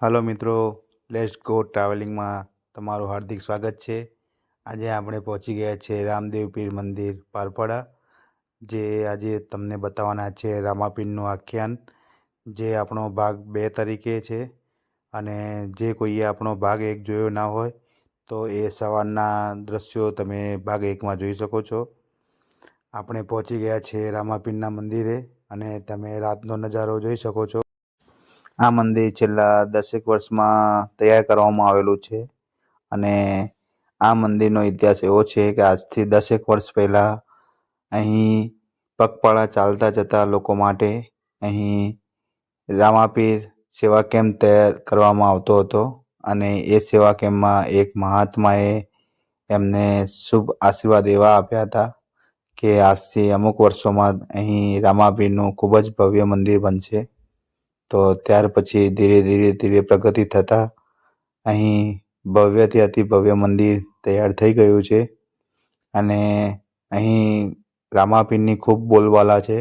હાલો મિત્રો let's go ટ્રાવેલિંગમાં તમારું હાર્દિક સ્વાગત છે. આજે આપણે પહોંચી ગયા છે રામદેવ પીર મંદિર પારપડા, જે આજે તમને બતાવવાના છે રામાપીરનું આખ્યાન, જે આપણો ભાગ બે તરીકે છે અને જે કોઈએ આપણો ભાગ એક જોયો ના હોય, તો એ સવારના દ્રશ્યો તમે ભાગ એકમાં જોઈ શકો છો. આપણે પહોંચી ગયા છે રામાપીરના મંદિરે અને તમે રાતનો નજારો જોઈ શકો છો. આ મંદિર છેલ્લા દસેક વર્ષમાં તૈયાર કરવામાં આવેલું છે અને આ મંદિરનો ઇતિહાસ એવો છે કે આજથી દસેક વર્ષ પહેલાં અહીં પગપાળા ચાલતા જતા લોકો માટે અહીં રામાપીર સેવા કેમ્પ તૈયાર કરવામાં આવતો હતો અને એ સેવા કેમ્પમાં એક મહાત્માએ એમને શુભ આશીર્વાદ એવા આપ્યા હતા કે આજથી અમુક વર્ષોમાં અહીં રામાપીરનું ખૂબ જ ભવ્ય મંદિર બનશે. તો ત્યાર પછી ધીરે ધીરે ધીરે પ્રગતિ થતાં અહીં ભવ્યથી અતિ ભવ્ય મંદિર તૈયાર થઈ ગયું છે. અને અહીં રામાપીરની ખૂબ બોલબાલા છે.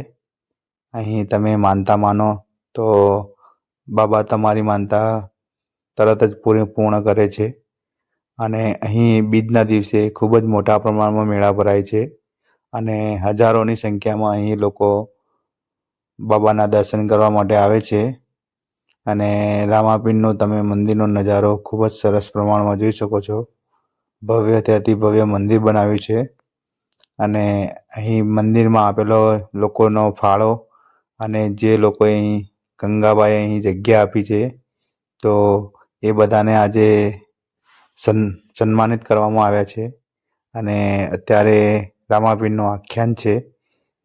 અહીં તમે માનતા માનો તો બાબા તમારી માનતા તરત જ પૂરી પૂર્ણ કરે છે. અને અહીં બીજના દિવસે ખૂબ જ મોટા પ્રમાણમાં મેળા ભરાય છે. અને હજારોની સંખ્યામાં અહીં લોકો બાબાના દર્શન કરવા માટે આવે છે. અને રામાપીરનો તમે મંદિરનો નજારો ખૂબ જ સરસ પ્રમાણમાં જોઈ શકો છો. ભવ્ય અતિ ભવ્ય મંદિર બનાવ્યું છે. અને અહીં મંદિરમાં આપેલો લોકોનો ફાળો અને જે લોકોએ અહીં ગંગાબાએ અહીં જગ્યા આપી છે, તો એ બધાને આજે સન, સન્માનિત કરવામાં આવ્યા છે. અને અત્યારે રામાપીંડનું આખ્યાન છે,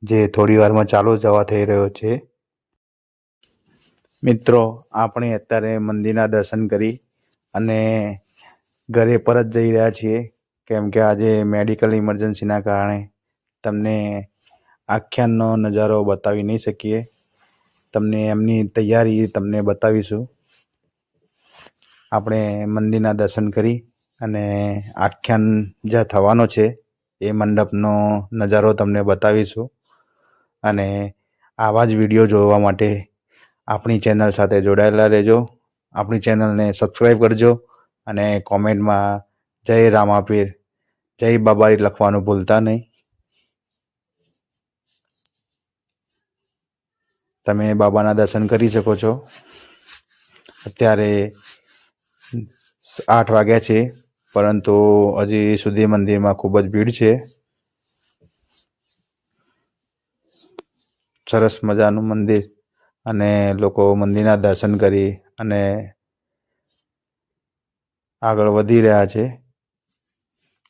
જે થોડી વારમાં ચાલુ જવા થઈ રહ્યો છે. મિત્રો, આપણે અત્યારે મંદિરના દર્શન કરી અને ઘરે પરત જઈ રહ્યા છીએ. કેમ કે આજે મેડિકલ ઇમરજન્સીના કારણે તમને આખ્યાનનો નજારો બતાવી નહીં શકીએ. તમને એમની તૈયારી તમને બતાવીશું. આપણે મંદિરના દર્શન કરી અને આખ્યાન જ્યાં થવાનો છે એ મંડપનો નજારો તમને બતાવીશું. અને આવા જ વીડિયો જોવા માટે આપણી ચેનલ સાથે જોડાયેલા રહેજો. આપણી ચેનલને સબસ્ક્રાઈબ કરજો અને કોમેન્ટમાં જય રામાપીર, જય બાબારી લખવાનું ભૂલતા નહીં. તમે બાબાના દર્શન કરી શકો છો. અત્યારે આઠ વાગ્યા છે, પરંતુ હજી સુધી મંદિરમાં ખૂબ જ ભીડ છે. સરસ મજાનું મંદિર. અને લોકો મંદિરના દર્શન કરી અને આગળ વધી રહ્યા છે.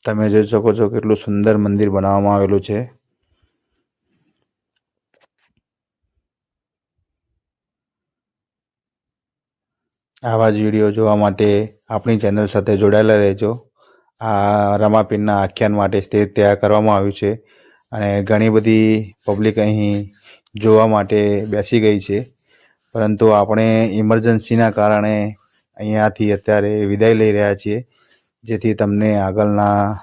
તમે જોઈ શકો છો કેટલું સુંદર મંદિર બનાવવામાં આવેલું છે. આવા જ વીડિયો જોવા માટે આપણી ચેનલ સાથે જોડાયેલા રહેજો. આ રમાપીરના આખ્યાન માટે સ્ટેજ તૈયાર કરવામાં આવ્યું છે અને ઘણી બધી પબ્લિક અહીં જોવા માટે બેસી ગઈ છે. પરંતુ આપણે ઇમરજન્સીના કારણે અહીંયાથી અત્યારે વિદાય લઈ રહ્યા છીએ. જેથી તમને આગળના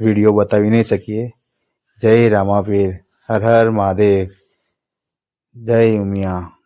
વીડિયો બતાવી નહીં શકીએ. જય રામાપીર. હર હર મહાદેવ. જય ઉમિયા.